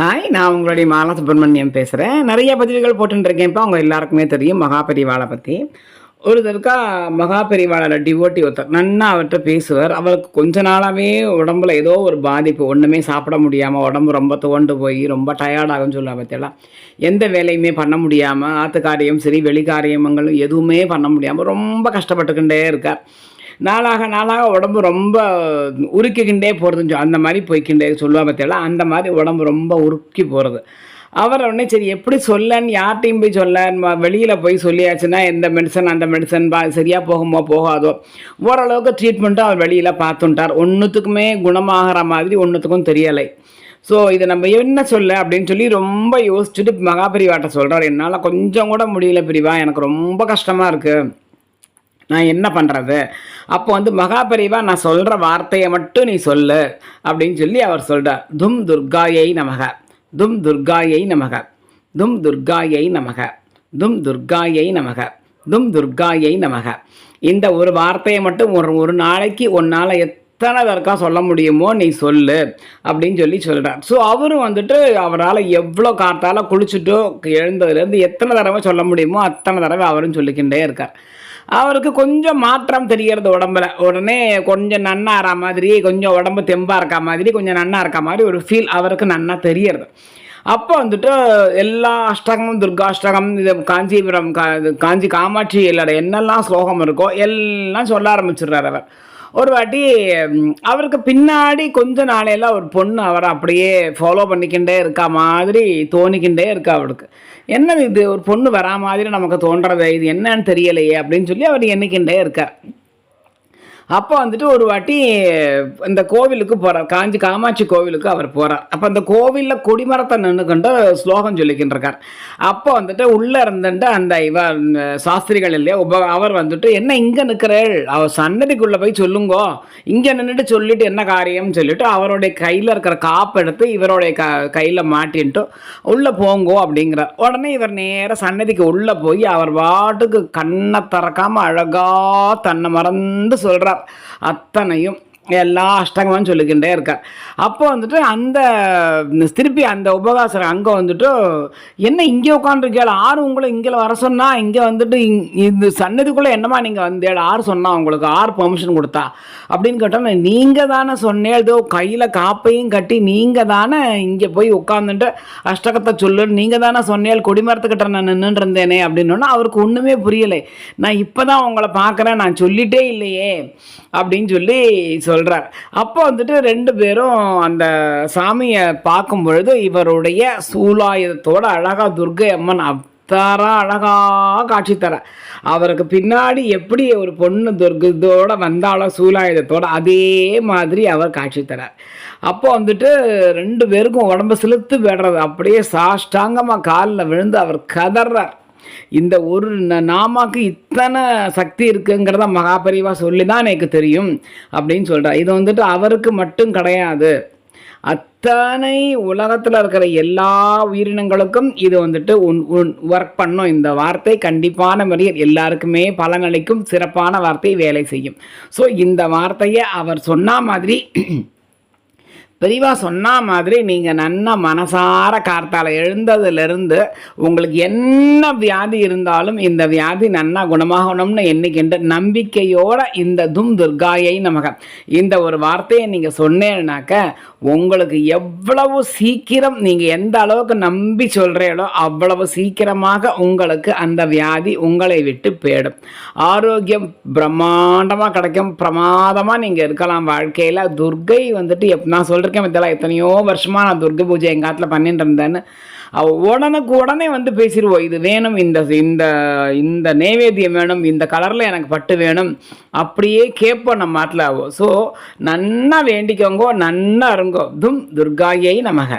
Hi நான் உங்களுடைய மாலா சுப்பிரமணியம் பேசுகிறேன் நிறைய பதிவுகள் போட்டுருக்கேன்ப்பா அவங்க எல்லாருக்குமே தெரியும் மகாபரிவாளை பற்றி ஒரு தருக்கா மகாபரிவாளோட டிவோட்டி ஒருத்தர் நன்னா அவர்கிட்ட பேசுவார். அவருக்கு கொஞ்ச நாளாகவே உடம்புல ஏதோ ஒரு பாதிப்பு ஒன்றுமே சாப்பிட முடியாமல் உடம்பு ரொம்ப துவண்டு போய் ரொம்ப டயர்டாகும்னு சொல்லுவா பற்றியெல்லாம் எந்த வேலையுமே பண்ண முடியாமல் ஆத்துக்காரியம் சரி வெளிக்காரியங்களும் எதுவுமே பண்ண முடியாமல் ரொம்ப கஷ்டப்பட்டுக்கிட்டே இருக்கார். நாளாக நாளாக உடம்பு ரொம்ப உருக்கிக்கிண்டே போகிறதுன்னு சொல் அந்த மாதிரி போய்க்கிண்டே சொல்லுவா பற்றியெல்லாம் அந்த மாதிரி உடம்பு ரொம்ப உருக்கி போகிறது அவர் உடனே சரி எப்படி சொல்லன்னு யார்கிட்டையும் போய் சொல்ல வெளியில் போய் சொல்லியாச்சுன்னா எந்த மெடிசன் அந்த மெடிசன் பா சரியாக போகுமோ போகாதோ. ஓரளவுக்கு ட்ரீட்மெண்ட்டும் அவர் வெளியில் பார்த்துட்டார். ஒன்றுத்துக்குமே குணமாகிற மாதிரி ஒன்றுத்துக்கும் தெரியலை. ஸோ இதை நம்ம என்ன சொல்ல அப்படின்னு சொல்லி ரொம்ப யோசிச்சுட்டு மகாபிரிவாட்ட சொல்கிறார் என்னால் கொஞ்சம் கூட முடியல பிரிவா எனக்கு ரொம்ப கஷ்டமாக இருக்குது நான் என்ன பண்ணுறது அப்போ வந்து மகாபரிவா நான் சொல்கிற வார்த்தையை மட்டும் நீ சொல்லு அப்படின்னு சொல்லி அவர் சொல்கிறார் தும் துர்காயை நமக. தும் துர்காயை நமக. தும் துர்காயை நமக. தும் துர்காயை நமக. தும் துர்காயை நமக. இந்த ஒரு வார்த்தையை மட்டும் ஒரு ஒரு நாளைக்கு ஒன்னால் எத்தனை தற்கா சொல்ல முடியுமோ நீ சொல்லு அப்படின்னு சொல்லி சொல்கிறார் ஸோ அவரும் வந்துட்டு அவரால் எவ்வளோ காத்தால் குளிச்சுட்டோ எழுந்ததுலேருந்து எத்தனை தடவை சொல்ல முடியுமோ அத்தனை தடவை அவரும் சொல்லிக்கிட்டே இருக்கார். அவருக்கு கொஞ்சம் மாற்றம் தெரிகிறது உடம்புல. உடனே கொஞ்சம் நன்னா ஆறா மாதிரி கொஞ்சம் உடம்பு தெம்பாக இருக்கா மாதிரி கொஞ்சம் நன்னா இருக்கா மாதிரி ஒரு ஃபீல் அவருக்கு நன்னா தெரியறது அப்போ வந்துட்டு எல்லா அஷ்டகமும் துர்காஷ்டகம் இது காஞ்சிபுரம் கா காஞ்சி காமாட்சி எல்லாட என்னெல்லாம் ஸ்லோகம் இருக்கோ எல்லாம் சொல்ல ஆரம்பிச்சிடுறார் அவர். ஒரு வாட்டி அவருக்கு பின்னாடி கொஞ்ச நாளையில் ஒரு பொண்ணு அவரை அப்படியே ஃபாலோ பண்ணிக்கிட்டே இருக்கா மாதிரி தோணிக்கிட்டே இருக்கா அவருக்கு. என்னது இது? ஒரு பொண்ணு வரா மாதிரி நமக்கு தோன்றது இது என்னன்னு தெரியலையே அப்படின்னு சொல்லி அவர் எண்ணிக்கிட்டே இருக்கார். அப்போ வந்துட்டு ஒரு வாட்டி இந்த கோவிலுக்கு போகிறார் காஞ்சி காமாட்சி கோவிலுக்கு அவர் போகிறார் அப்போ அந்த கோவிலில் கொடிமரத்தை நின்றுக்கொண்டு ஸ்லோகம் சொல்லிக்கின்றிருக்கார். அப்போ வந்துட்டு உள்ளே இருந்துட்டு அந்த இவ சாஸ்திரிகள் இல்லையா உப அவர் வந்துட்டு என்ன இங்கே நிற்கிறேள் அவர் சன்னதிக்குள்ளே போய் சொல்லுங்கோ. இங்கே நின்றுட்டு சொல்லிட்டு என்ன காரியம்னு சொல்லிட்டு அவருடைய கையில் இருக்கிற காப்பு எடுத்து இவருடைய க கையில் மாட்டின்ட்டு உள்ளே போங்கோ அப்படிங்கிறார். உடனே இவர் நேராக சன்னதிக்கு உள்ளே போய் அவர் பாட்டுக்கு கண்ணை திறக்காமல் அழகாக தன்னை மறந்து சொல்கிறார் அத்தனையும் எல்லா அஷ்டங்கமும் சொல்லிக்கிட்டே இருக்கார் அப்போ வந்துட்டு அந்த திருப்பி அந்த உபகாசர் அங்கே வந்துட்டு என்ன இங்கே உட்காந்துருக்கேள் ஆறு உங்களை இங்கே வர சொன்னால் இங்கே வந்துட்டு இங்- இந்த சன்னதிக்குள்ளே என்னமா நீங்கள் வந்தேள் ஆறு சொன்னால் உங்களுக்கு ஆறு பெர்மிஷன் கொடுத்தா? அப்படின்னு கேட்டோம் நீங்கள் தானே சொன்னேதோ ஏதோ கையில் காப்பையும் கட்டி நீங்கள் தானே இங்கே போய் உட்காந்துட்டு அஷ்டகத்தை சொல்லு நீங்கள் தானே சொன்னேள் கொடிமரத்துக்கிட்ட நான் நின்றுட்டு இருந்தேனே அப்படின்னோன்னா அவருக்கு ஒன்றுமே புரியலை. நான் இப்போ தான் உங்களை பார்க்குறேன் நான் சொல்லிட்டே இல்லையே அப்படின்னு சொல்லி சொல்கிறார் அப்போ வந்துட்டு ரெண்டு பேரும் அந்த சாமியை பார்க்கும் பொழுது இவருடைய சூலாயுதத்தோட அழகா துர்கை அம்மன் அத்தாரா அழகா காட்சி தர. அவருக்கு பின்னாடி எப்படி ஒரு பொண்ணு துர்கத்தோட வந்தாலோ சூலாயுதத்தோட அதே மாதிரி அவர் காட்சி தரார். அப்போ வந்துட்டு ரெண்டு பேருக்கும் உடம்பு செலுத்து விடுறது அப்படியே சாஷ்டாங்கமாக காலில் விழுந்து அவர் கதறார் இந்த ஒரு நாமாக்கு இத்தனை சக்தி இருக்குங்கிறத மகாபரிவா சொல்லி தான் எனக்கு தெரியும் அப்படின்னு சொல்கிறார் இது வந்துட்டு அவருக்கு மட்டும் கிடையாது. அத்தனை உலகத்தில் இருக்கிற எல்லா உயிரினங்களுக்கும் இது வந்துட்டு உன் உன் ஒர்க் பண்ணும். இந்த வார்த்தை கண்டிப்பான முறையில் எல்லாருக்குமே பலனளிக்கும் சிறப்பான வார்த்தை வேலை செய்யும். ஸோ இந்த வார்த்தையை அவர் சொன்ன மாதிரி பெரியவா சொன்ன மாதிரி நீங்கள் நன்ன மனசார கார்த்தால் எழுந்ததுலேருந்து உங்களுக்கு என்ன வியாதி இருந்தாலும் இந்த வியாதி நன்னா குணமாகணும்னு எண்ணிக்கின்ற நம்பிக்கையோட இந்த தும் துர்காயை நமக. இந்த ஒரு வார்த்தையை நீங்கள் சொன்னேன்னாக்க உங்களுக்கு எவ்வளவு சீக்கிரம் நீங்கள் எந்த அளவுக்கு நம்பி சொல்கிறீங்களோ அவ்வளவு சீக்கிரமாக உங்களுக்கு அந்த வியாதி உங்களை விட்டு போயிடும். ஆரோக்கியம் பிரம்மாண்டமாக கிடைக்கும். பிரமாதமாக நீங்கள் இருக்கலாம் வாழ்க்கையில். துர்கை வந்துட்டு எப் நான் சொல்கிறேன் இருக்கேன் இதெல்லாம் எத்தனையோ வருஷமாக நான் துர்கை பூஜை எங்கள் காட்டில் பண்ணிட்டு இருந்தேன்னு. அவ உடனுக்கு உடனே வந்து பேசிடுவோம் இது வேணும் இந்த இந்த இந்த நைவேத்தியம் வேணும் இந்த கலரில் எனக்கு பட்டு வேணும். அப்படியே கேட்போம் நம்ம மாட்டில் ஸோ நன்னா வேண்டிக்கோங்கோ நன்னா இருங்கோ. தும் துர்காயை நமக.